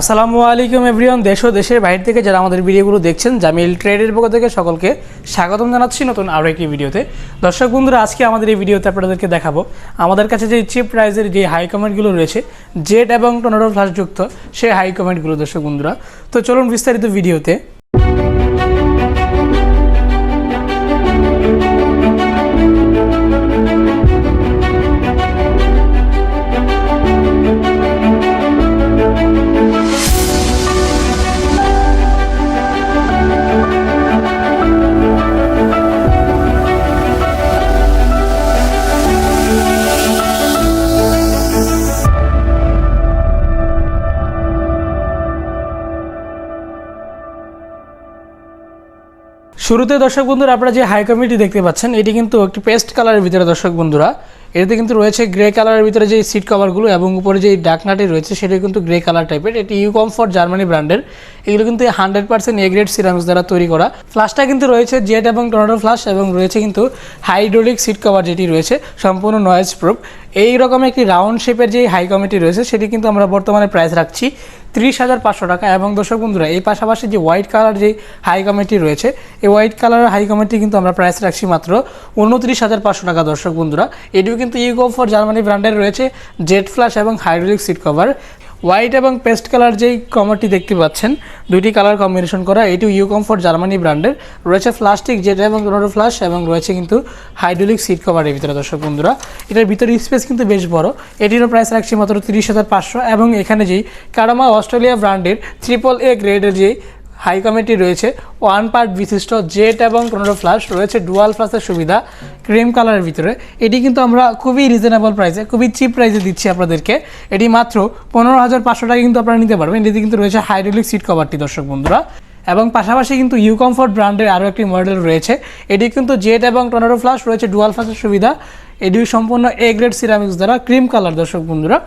আসসালামু আলাইকুম এভরিওয়ান, দেশ ও দেশের বাইরে থেকে যারা আমাদের ভিডিওগুলো দেখছেন, জামিল ট্রেডের পক্ষ থেকে সকলকে স্বাগতম জানাচ্ছি নতুন আরও একটি ভিডিওতে। দর্শক বন্ধুরা, আজকে আমাদের এই ভিডিওতে আপনাদেরকে দেখাবো আমাদের কাছে যে চিপ প্রাইজের যে হাই কমেন্টগুলো রয়েছে জেট এবং টনারো ফ্লাশযুক্ত সেই হাই কমেন্টগুলো দর্শক বন্ধুরা। তো চলুন বিস্তারিত ভিডিওতে। শুরুতে দর্শক বন্ধুরা, আপনারা যে হাই কমিটি দেখতে পাচ্ছেন, এটি কিন্তু একটি পেস্ট কালারের ভিতরে দর্শক বন্ধুরা। এটাতে কিন্তু রয়েছে গ্রে কালারের ভিতরে যে সিট কভারগুলো এবং উপরে যে ডাকনাটি রয়েছে সেটা কিন্তু গ্রে কালার টাইপের এটি ইউ কমফর্ট জার্মানি ব্র্যান্ডের এগুলো কিন্তু hundred percent A grade ceramics দ্বারা তৈরি করা। ফ্লাশটা কিন্তু রয়েছে জেট এবং টর্নেডো ফ্লাশ এবং রয়েছে কিন্তু হাইড্রোলিক সিট কভার যেটি রয়েছে, সম্পূর্ণ নয়েজ প্রুফ এই রকম একটি রাউন্ড শেপের যে হাই কমিটি রয়েছে, সেটি কিন্তু আমরা বর্তমানে প্রাইস রাখছি ত্রিশ হাজার পাঁচশো টাকা। এবং দর্শক বন্ধুরা, এই পাশাপাশি যে হোয়াইট কালার যে হাই কমিটি রয়েছে, এই হোয়াইট কালারের হাই কমিটি কিন্তু আমরা প্রাইস রাখছি মাত্র উনত্রিশ হাজার পাঁচশো টাকা, দর্শক বন্ধুরা। এটিও কিন্তু ইউগো ফর জার্মানি ব্র্যান্ডের রয়েছে জেট ফ্লাশ এবং হাইড্রোলিক সিট কভার হোয়াইট এবং পেস্ট কালার যেই কমারটি দেখতে পাচ্ছেন, দুইটি কালার কম্বিনেশন করা, এটি ইউ কমফোর্ট জার্মানি ব্র্যান্ডের রয়েছে প্লাস্টিক যেটা এবং রোডো ফ্লাশ এবং রয়েছে কিন্তু হাইড্রোলিক সিট কভার এর ভিতরে দর্শক বন্ধুরা। এটার ভিতরে স্পেস কিন্তু বেশ বড়। এটিরও প্রাইস রাখছি মাত্র তিরিশ হাজার পাঁচশো। এবং এখানে যেই কারামা অস্ট্রেলিয়া ব্র্যান্ডের ট্রিপল এ গ্রেডের যে হাই কমিটি রয়েছে। ওয়ান পার্ট বিশিষ্ট জেট এবং কোনো ফ্লাশ রয়েছে। ডুয়াল ফ্লাশের সুবিধা ক্রিম কালারের ভিতরে। এটি কিন্তু আমরা খুবই রিজনেবল প্রাইসে খুবই চিপ প্রাইসে দিচ্ছি আপনাদেরকে। এটি মাত্র পনেরো হাজার পাঁচশো টাকা কিন্তু আপনারা নিতে পারবেন। এটিতে কিন্তু রয়েছে হাইড্রোলিক সিট কভারটি দর্শক বন্ধুরা। এবং পাশাপাশি কিন্তু ইউ কমফোর্ট ব্র্যান্ডের আরও একটি মডেল রয়েছে। এটি কিন্তু জেট এবং টর্নেডো ফ্লাশ রয়েছে। ডুয়াল ফ্লাশের সুবিধা। এটি সম্পূর্ণ এ গ্রেড সিরামিক্স দ্বারা ক্রিম কালার দর্শক বন্ধুরা।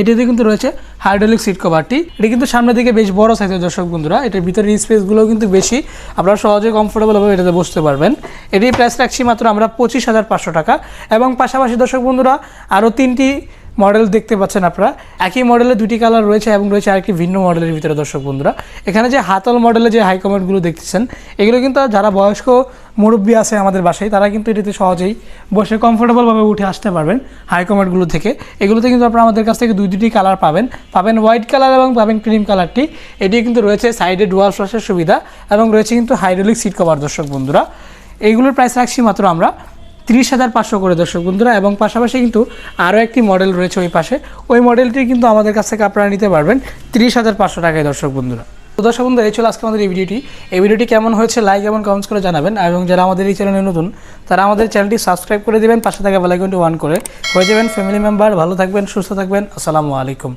এটিতে কিন্তু রয়েছে হাইড্রোলিক সিট কভারটি এটি কিন্তু সামনের দিকে বেশ বড় সাইজের দর্শক বন্ধুরা। এটার ভিতরে স্পেসগুলোও কিন্তু বেশি। আপনারা সহজে কমফোর্টেবলভাবে এটাতে বসতে পারবেন। এটির প্রাইস রাখছি মাত্র আমরা পঁচিশ হাজার পাঁচশো টাকা। এবং পাশাপাশি দর্শক বন্ধুরা আরও তিনটি মডেল দেখতে পাচ্ছেন আপনারা। একই মডেলের দুটি কালার রয়েছে এবং রয়েছে আরেকটি ভিন্ন মডেলের ভিতরে দর্শক বন্ধুরা। এখানে যে হাতল মডেলের যে হাই কমেন্টগুলো দেখতেছেন, এগুলো কিন্তু যারা বয়স্ক মুরব্বী আছে আমাদের বাসায়, তারা কিন্তু এটিতে সহজেই বসে কমফোর্টেবলভাবে উঠে আসতে পারবেন হাই থেকে। এগুলোতে কিন্তু আপনারা আমাদের কাছ থেকে দুই দুটি কালার পাবেন। পাবেন হোয়াইট কালার এবং পাবেন ক্রিম কালারটি এটি কিন্তু রয়েছে সাইডে ডুয়াল ফ্লাশের সুবিধা এবং রয়েছে কিন্তু হাইড্রোলিক সিট কভার দর্শক বন্ধুরা। এইগুলোর প্রাইস রাখছি মাত্র আমরা তিরিশ হাজার পাঁচশো করে দর্শক বন্ধুরা, এবং পাশাপাশি কিন্তু আরও একটি মডেল রয়েছে ওই পাশে। ওই মডেলটি কিন্তু আমাদের কাছ থেকে আপনারা নিতে পারবেন তিরিশ হাজার পাঁচশো টাকায় দর্শক বন্ধুরা। তো দর্শক বন্ধু এই ছিল আজকে আমাদের এই ভিডিওটি। এই ভিডিওটি কেমন হয়েছে লাইক এবং কমেন্টস করে জানাবেন, এবং যারা আমাদের এই চ্যানেলে নতুন, তারা আমাদের চ্যানেলটি সাবস্ক্রাইব করে দেবেন, পাশে থাকা বেলাইকনটি ওয়ান করে। হয়ে যাবেন ফ্যামিলি মেম্বার ভালো থাকবেন, সুস্থ থাকবেন, আসসালামু আলাইকুম।